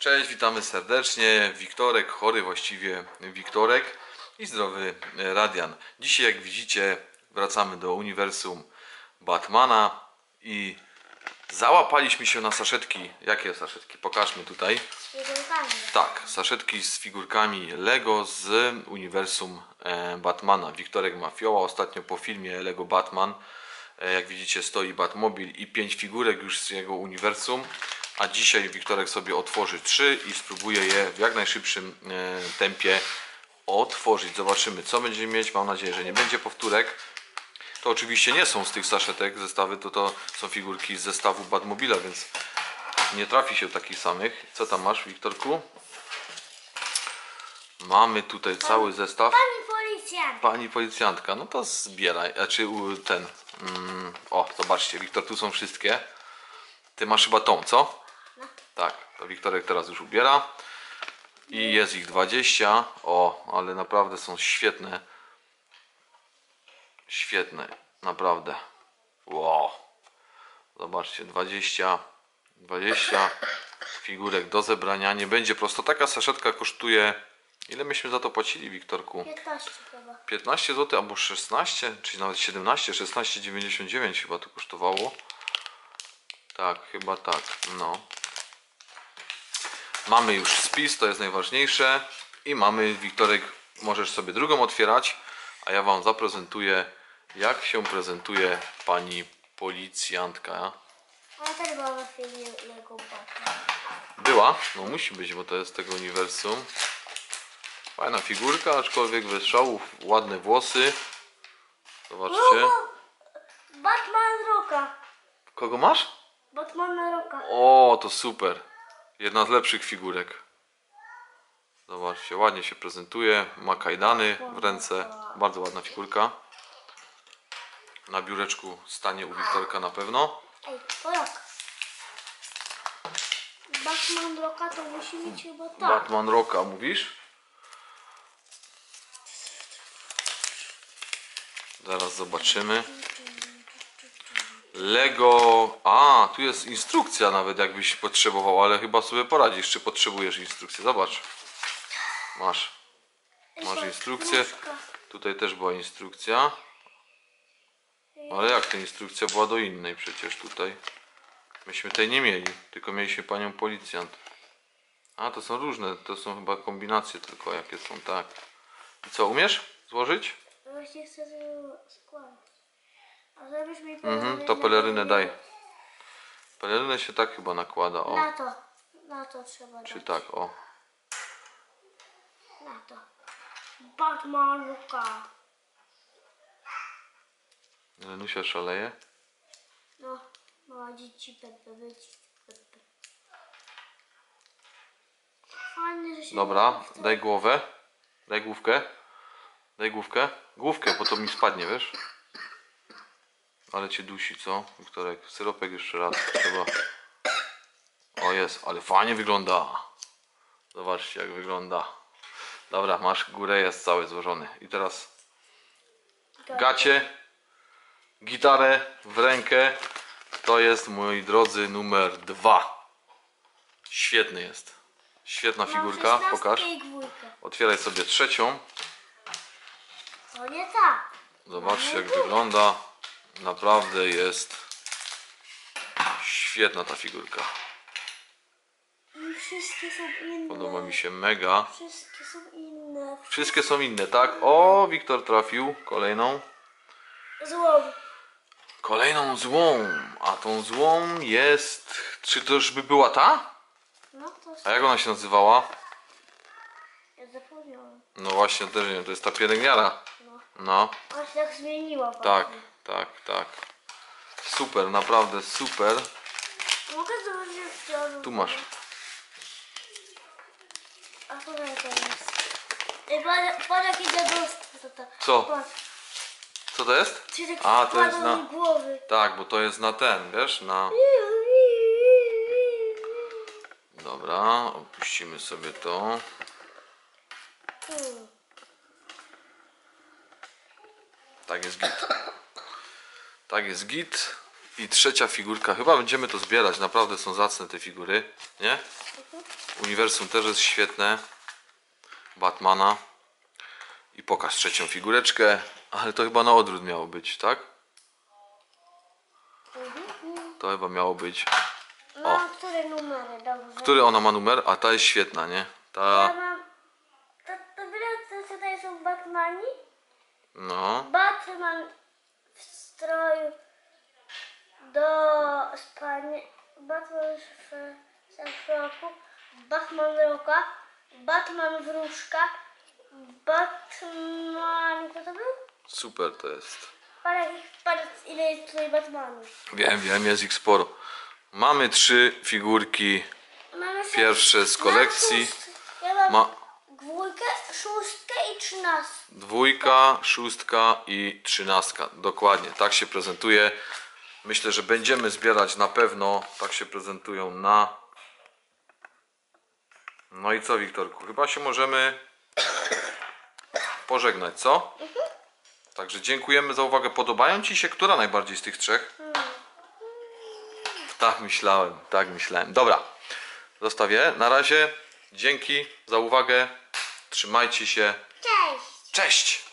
Cześć, witamy serdecznie. Wiktorek, chory właściwie Wiktorek i zdrowy e, Radian. Dzisiaj, jak widzicie, wracamy do uniwersum Batmana i załapaliśmy się na saszetki. Jakie saszetki? Pokażmy tutaj. Z figurkami. Tak, saszetki z figurkami Lego z uniwersum e, Batmana. Wiktorek ma fioła. Ostatnio po filmie Lego Batman, e, jak widzicie, stoi Batmobil i pięć figurek już z jego uniwersum. A dzisiaj Wiktorek sobie otworzy trzy i spróbuje je w jak najszybszym e, tempie otworzyć. Zobaczymy, co będziemy mieć. Mam nadzieję, że nie będzie powtórek. To oczywiście nie są z tych saszetek zestawy, to to są figurki z zestawu Batmobila, więc nie trafi się takich samych. Co tam masz, Wiktorku? Mamy tutaj cały zestaw. Pani policjant. Pani policjantka, no to zbieraj. A czy u- ten. Mm, o, zobaczcie, Wiktor, tu są wszystkie. Ty masz chyba tą, co? Tak, to Wiktorek teraz już ubiera. I jest ich 20. O, ale naprawdę są świetne. Świetne, naprawdę. Wow. Zobaczcie, 20. 20 figurek do zebrania. Nie będzie prosto. Taka saszetka kosztuje. Ile myśmy za to płacili, Wiktorku? 15 chyba. 15 zł albo 16, czy nawet 17, 16,99 chyba to kosztowało. Tak, chyba tak. No. Mamy już spis, to jest najważniejsze. I mamy, Wiktorek, możesz sobie drugą otwierać, a ja Wam zaprezentuję, jak się prezentuje pani policjantka. Ona też była w filmie Lego. Była, no musi być, bo to jest tego uniwersum. Fajna figurka, aczkolwiek bez szałów, ładne włosy. Zobaczcie. Batman Roka. Kogo masz? Batman na Roka. O, to super. Jedna z lepszych figurek. Zobaczcie, ładnie się prezentuje. Ma kajdany w ręce. Bardzo ładna figurka. Na biureczku stanie u Wiktorka na pewno. Ej. Batman Roka to musi mieć chyba tak. Batman Rocka, mówisz? Zaraz zobaczymy. Lego. A, tu jest instrukcja nawet jakbyś potrzebował, ale chyba sobie poradzisz, czy potrzebujesz instrukcję. Zobacz. Masz. Masz instrukcję. Tutaj też była instrukcja. Ale jak ta instrukcja była do innej przecież tutaj? Myśmy tej nie mieli, tylko mieliśmy panią policjant. A, to są różne, to są chyba kombinacje tylko jakie są, tak. I co, umiesz złożyć? Właśnie chcę składać. A zrobisz mi Mhm, to pelerynę daj. Pelerynę się tak chyba nakłada, o. Na to. Na to trzeba Czy dać. tak, o. Na to. Batman Roka. Lenusia szaleje. No, mała dzieci Pepe być. Pepe. Fajnie, że się Dobra, daj głowę. Daj główkę. Daj główkę. Główkę, bo to mi spadnie, wiesz? Ale cię dusi, co? Wiktorek, syropek jeszcze raz trzeba. O jest, ale fajnie wygląda. Zobaczcie jak wygląda. Dobra, masz górę, jest cały złożony. I teraz gacie, gitarę w rękę. To jest, moi drodzy, numer dwa. Świetny jest. Świetna Mam figurka, 16 pokaż. Otwieraj sobie trzecią. To nie tak. Zobaczcie jak wygląda. Naprawdę jest świetna ta figurka. I wszystkie są inne. Podoba mi się mega. Wszystkie są inne. Wszystkie są inne, tak? O, Wiktor trafił. Kolejną. Złom. Kolejną złą. A tą złą jest... Czy to już by była ta? No to A jak ona się nazywała? ja zapomniałam. No właśnie, też nie wiem. To jest ta pielęgniara. No. Ona się tak zmieniła. Tak, tak, tak. Super, naprawdę super. Mogę zobaczyć jak. Tu masz. A nie to jest. Ej, patrz, patrz jakie dziadostwo to to. Co? Patrz. Co to jest? Tak A, to jest na- głowy. Tak, bo to jest na ten, wiesz, na... Dobra, opuścimy sobie to. Hmm. Tak jest git. Tak jest git. I trzecia figurka. Chyba będziemy to zbierać. Naprawdę są zacne te figury. Nie? Uniwersum też jest świetne. Batmana. I pokaż trzecią figureczkę. Ale to chyba na odwrót miało być, tak? To chyba miało być. No, które numery, dobrze. Który ona ma numer? A ta jest świetna, nie? Ja Ta. mam... To, to co tutaj są Batmani? No. Batman w stroju do spania. Batman w szafroku. Batman roka. Batman wróżka. Batman... Kto to był? Super to jest. Parę, parę, ile jest tutaj Batmanów? Wiem, wiem, jest ich sporo. Mamy trzy figurki. Mamy sobie- Pierwsze z kolekcji. Ja mam Ma dwójkę, szóstkę i trzynastkę. dwójka, szóstka i trzynastka. Dokładnie, tak się prezentuje. Myślę, że będziemy zbierać na pewno. Tak się prezentują na. No i co, Wiktorku? Chyba się możemy pożegnać, co? Także dziękujemy za uwagę. Podobają Ci się która najbardziej z tych trzech? Tak myślałem, tak myślałem. Dobra, zostawię. Na razie dzięki za uwagę. Trzymajcie się. Cześć! Cześć!